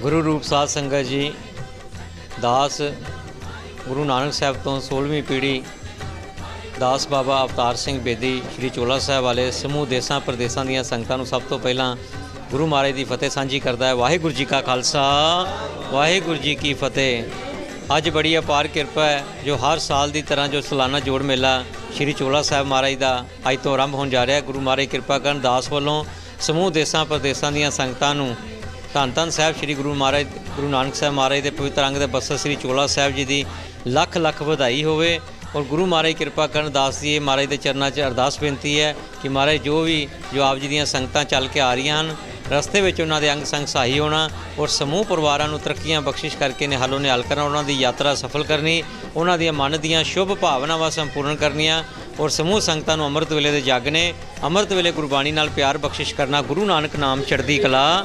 ਗੁਰੂ ਰੂਪ ਸਾਧ ਸੰਗਤ ਜੀ, ਦਾਸ ਗੁਰੂ ਨਾਨਕ ਸਾਹਿਬ ਤੋਂ 16ਵੀਂ ਪੀੜ੍ਹੀ, ਦਾਸ ਬਾਬਾ ਅਵਤਾਰ ਸਿੰਘ ਬੇਦੀ, ਸ੍ਰੀ ਚੋਲਾ ਸਾਹਿਬ ਵਾਲੇ ਸਮੂਹ ਦੇਸਾਂ ਪ੍ਰਦੇਸਾਂ ਦੀਆਂ ਸੰਗਤਾਂ ਨੂੰ ਸਭ ਤੋਂ ਪਹਿਲਾਂ ਗੁਰੂ ਮਹਾਰਾਜ ਦੀ ਫਤਿਹ ਸਾਂਝੀ ਕਰਦਾ ਹੈ। ਵਾਹਿਗੁਰੂ ਜੀ ਕਾ ਖਾਲਸਾ, ਵਾਹਿਗੁਰੂ ਜੀ ਕੀ ਫਤਿਹ। ਅੱਜ ਬੜੀ ਅਪਾਰ ਕਿਰਪਾ ਹੈ ਜੋ ਹਰ ਸਾਲ ਦੀ ਤਰ੍ਹਾਂ ਜੋ ਸਾਲਾਨਾ ਜੋੜ ਮੇਲਾ ਸ੍ਰੀ ਚੋਲਾ ਸਾਹਿਬ ਮਹਾਰਾਜ ਦਾ ਅੱਜ ਤੋਂ ਆਰੰਭ ਹੋਣ ਜਾ ਰਿਹਾ ਹੈ। ਗੁਰੂ ਮਹਾਰਾਜ ਕਿਰਪਾ ਕਰਨ ਦਾਸ ਵੱਲੋਂ ਸਮੂਹ ਦੇਸਾਂ ਪ੍ਰਦੇਸਾਂ ਦੀਆਂ ਸੰਗਤਾਂ ਨੂੰ ਧੰਨ ਧੰਨ ਸਾਹਿਬ ਸ੍ਰੀ ਗੁਰੂ ਮਹਾਰਾਜ, ਗੁਰੂ ਨਾਨਕ ਸਾਹਿਬ ਮਹਾਰਾਜ ਦੇ ਪਵਿੱਤਰ ਅੰਗ ਦੇ ਬਸਰ ਸ੍ਰੀ ਚੋਲਾ ਸਾਹਿਬ ਜੀ ਦੀ ਲੱਖ ਲੱਖ ਵਧਾਈ ਹੋਵੇ ਔਰ ਗੁਰੂ ਮਹਾਰਾਜ ਕਿਰਪਾ ਕਰਨ ਦਾਸ ਜੀ ਇਹ ਮਹਾਰਾਜ ਦੇ ਚਰਨਾਂ 'ਚ ਅਰਦਾਸ ਬੇਨਤੀ ਹੈ ਕਿ ਮਹਾਰਾਜ ਜੋ ਵੀ, ਜੋ ਆਪ ਜੀ ਦੀਆਂ ਸੰਗਤਾਂ ਚੱਲ ਕੇ ਆ ਰਹੀਆਂ ਹਨ, ਰਸਤੇ ਵਿੱਚ ਉਹਨਾਂ ਦੇ ਅੰਗ ਸੰਗ ਸਹਾਈ ਹੋਣਾ ਔਰ ਸਮੂਹ ਪਰਿਵਾਰਾਂ ਨੂੰ ਤਰੱਕੀਆਂ ਬਖਸ਼ਿਸ਼ ਕਰਕੇ ਨਿਹਾਲੋ ਨਿਹਾਲ ਕਰਨਾ, ਉਹਨਾਂ ਦੀ ਯਾਤਰਾ ਸਫਲ ਕਰਨੀ, ਉਹਨਾਂ ਦੀਆਂ ਮਨ ਦੀਆਂ ਸ਼ੁਭ ਭਾਵਨਾਵਾਂ ਸੰਪੂਰਨ ਕਰਨੀਆਂ ਔਰ ਸਮੂਹ ਸੰਗਤਾਂ ਨੂੰ ਅੰਮ੍ਰਿਤ ਵੇਲੇ ਦੇ ਜਾਗਨੇ, ਅੰਮ੍ਰਿਤ ਵੇਲੇ ਗੁਰਬਾਣੀ ਨਾਲ ਪਿਆਰ ਬਖਸ਼ਿਸ਼ ਕਰਨਾ, ਗੁਰੂ ਨਾਨਕ ਨਾਮ ਚੜ੍ਹਦੀ ਕਲਾ